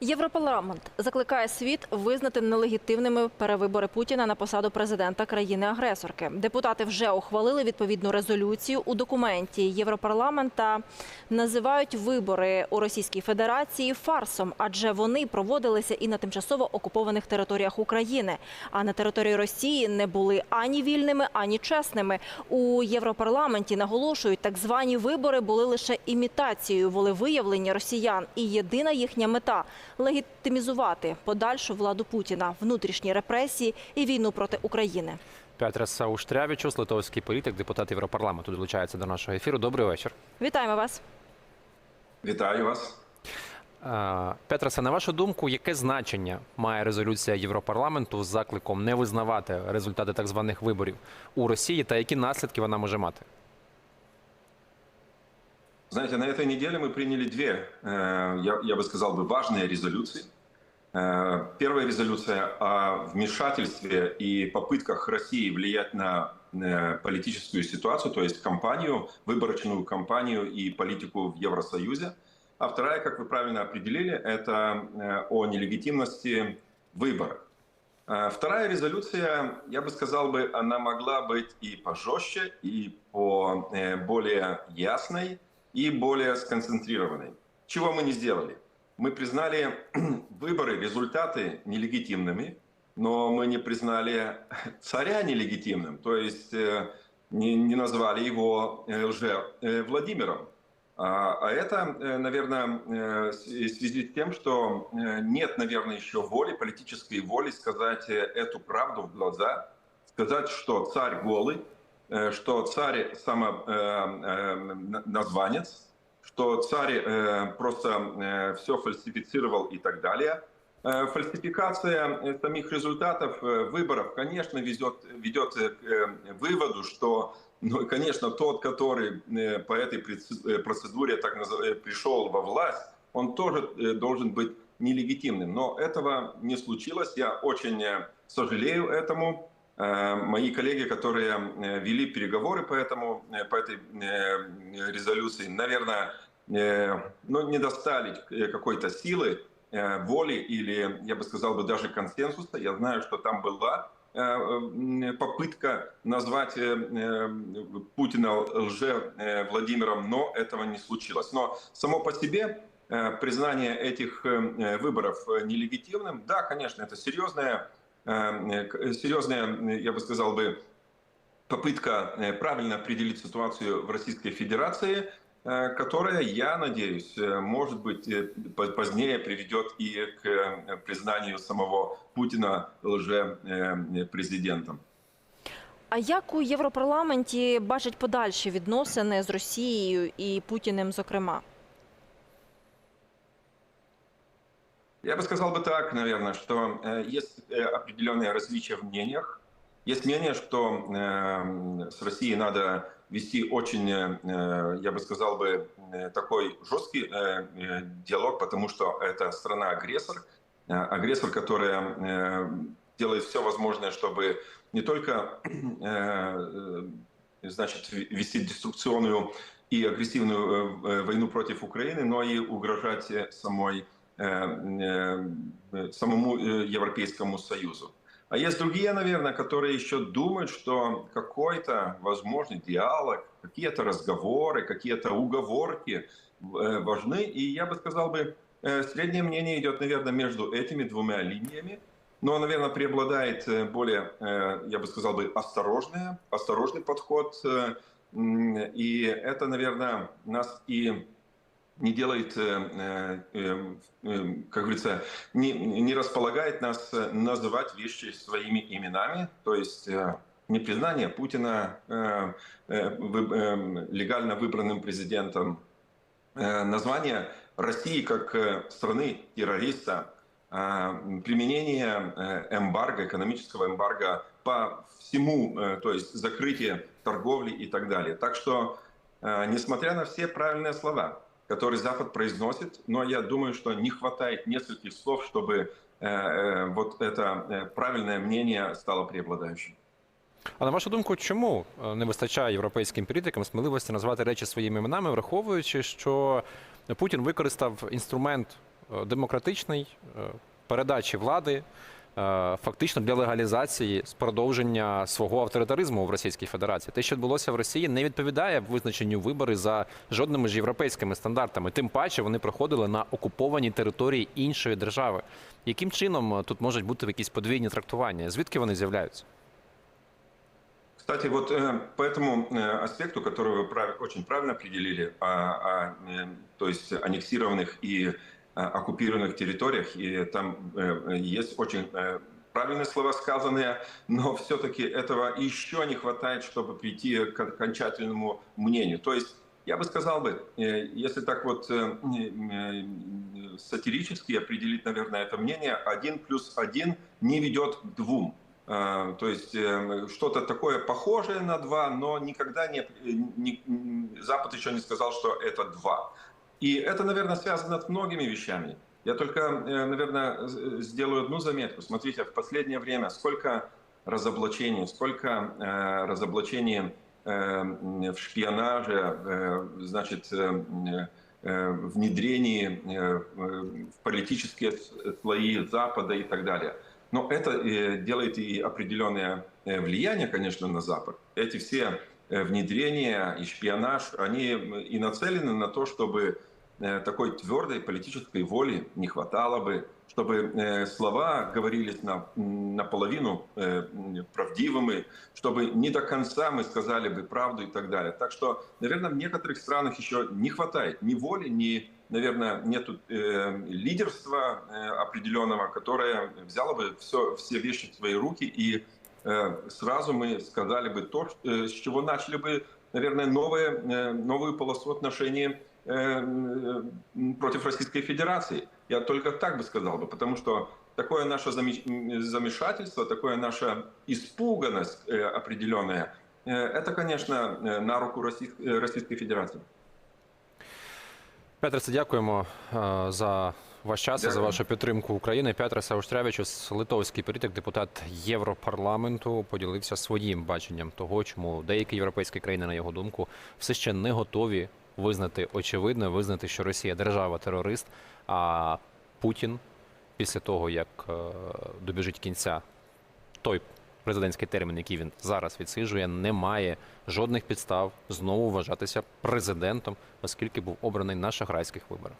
Європарламент закликає світ визнати нелегітимними перевибори Путіна на посаду президента країни-агресорки. Депутати вже ухвалили відповідну резолюцію у документі Європарламента. Називають вибори у Російській Федерації фарсом, адже вони проводилися і на тимчасово окупованих територіях України. А на території Росії не були ані вільними, ані чесними. У Європарламенті наголошують, так звані вибори були лише імітацією волевиявлення росіян, і єдина їхня мета легітимізувати подальшу владу Путіна, внутрішні репресії і війну проти України. Петрас Ауштрявічус, литовський політик, депутат Європарламенту, долучається до нашого ефіру. Добрий вечір. Вітаємо вас. Вітаю вас. Е, Петрасе, на вашу думку, яке значення має резолюція Європарламенту з закликом не визнавати результати так званих виборів у Росії та які наслідки вона може мати? Знаете, на этой неделе мы приняли две, э, я, я бы сказал бы, важные резолюции. Э, Первая резолюция о вмешательстве и попытках России влиять на э, политическую ситуацию, то есть кампанию, выборочную кампанию и политику в Евросоюзе. А вторая, как вы правильно определили, это о нелегитимности выборов. Вторая резолюция, я бы сказал бы, она могла быть и пожестче, и по более ясной, и более сконцентрированной. Чего мы не сделали? Мы признали выборы, результаты нелегитимными, но мы не признали царя нелегитимным, то есть э, не, назвали его э, лже э, Владимиром. А а это, э, наверное, э, в связи с тем, что э, нет, наверное, еще воли, политической воли сказать э, эту правду в глаза, сказать, что царь голый, э, что царь самоназванец, что царь э, просто все фальсифицировал и так далее. Э, Фальсификация э, самих результатов э, выборов, конечно, везет, ведет э, к э, выводу, что, ну, конечно, тот, который э, по этой э, процедуре так наз- э, пришел во власть, он тоже э, должен быть нелегитимным. Но этого не случилось. Я очень э, сожалею этому. Э, Мои коллеги, которые э, вели переговоры по, этому, э, по этой резолюции, наверное, ну, не достали какой-то силы, воли или, я бы сказал бы, даже консенсуса. Я знаю, что там была попытка назвать Путина лже Владимиром, но этого не случилось. Но само по себе признание этих выборов нелегитимным, да, конечно, это серьезная, серьезная, э, я бы сказал бы, попытка э, правильно определить ситуацию в Российской Федерации, э, которая, я надеюсь, э, может быть, э, по- позднее приведет и к э, признанию самого Путина лже-президентом. А як у Європарламенті бачать подальші відносини з Росією і Путіним, зокрема? Я бы сказал бы так, наверное, что э, есть э, определенные различия в мнениях. Есть мнение, что э, с Россией надо вести очень, э, я бы сказал бы, такой жесткий диалог, потому что это страна-агрессор, агрессор, которая делает все возможное, чтобы не только значит, вести деструкционную и агрессивную войну против Украины, но и угрожать самой э, самому э, Европейскому Союзу. А есть другие, наверное, которые еще думают, что какой-то возможный диалог, какие-то разговоры, какие-то уговорки э, важны. И я бы сказал бы, э, среднее мнение идет, наверное, между этими двумя линиями. Но, наверное, преобладает э, более, э, я бы сказал бы, осторожный, осторожный подход. э, И это, наверное, нас и не делает, э, э, э, как говорится, не, не располагает нас называть вещи своими именами, то есть непризнание Путина легально выбранным президентом, название России как страны террориста, применение эмбарго, экономического эмбарго по всему, то есть закрытие торговли и так далее. Так что, несмотря на все правильные слова, которые Запад произносит, но я думаю, что не хватает нескольких слов, чтобы э, э, вот это э, правильное мнение стало преобладающим. А на вашу думку, чому е, не вистачає європейським політикам сміливості назвати речі своїми іменами, враховуючи, що Путін використав інструмент е, демократичний е, передачі влади. е, Фактично для легалізації з продовження свого авторитаризму в Російській Федерації. Те, що відбулося в Росії, не відповідає визначенню вибори за жодними ж європейськими стандартами. Тим паче вони проходили на окупованій території іншої держави. Яким чином е, тут можуть бути якісь подвійні трактування? Звідки вони з'являються? Кстати, вот э, по этому э, аспекту, который вы прав- очень правильно определили, о, о, э, то есть аннексированных и э, оккупированных территориях, и там э, есть очень э, правильные слова сказанные, но все-таки этого еще не хватает, чтобы прийти к окончательному мнению. То есть я бы сказал бы, э, если так вот э, э, сатирически определить, наверное, это мнение, один плюс один не ведет к двум. Э, То есть э, что-то такое похожее на два, но никогда не, не- Запад еще не сказал, что это два. И это, наверное, связано с многими вещами. Я только, э, наверное, с- сделаю одну заметку. Смотрите, в последнее время сколько разоблачений, сколько э, разоблачений э, в шпионаже, э, значит, э, э, внедрении э, в политические слои Запада и так далее. Но это э, делает и определенное э, влияние, конечно, на Запад. Эти все э, внедрения и шпионаж, они и нацелены на то, чтобы э, такой твердой политической воли не хватало бы, чтобы э, слова говорились на, наполовину правдивыми, чтобы не до конца мы сказали бы правду и так далее. Так что, наверное, в некоторых странах еще не хватает ни воли, ни, наверное, нету э, лидерства определенного, которое взяло бы все, все вещи в свои руки и сразу мы сказали бы то, э, с чего начали бы, наверное, новые, э, новую полосу отношений э, против Российской Федерации. Я только так бы сказал бы, потому что такое наше замешательство, такое наша испуганность э, определенная, э, это, конечно, э, на руку Россий- э, Российской Федерации. Петрисе, дякуємо е, за ваш час і за вашу підтримку України. Петрис Ауштрявичус, литовський політик, депутат Європарламенту, поділився своїм баченням того, чому деякі європейські країни, на його думку, все ще не готові визнати очевидно, визнати, що Росія держава терорист. А Путін, після того як е, добіжить кінця той президентський термін, який він зараз відсиджує, не має жодних підстав знову вважатися президентом, оскільки був обраний на шахрайських виборах.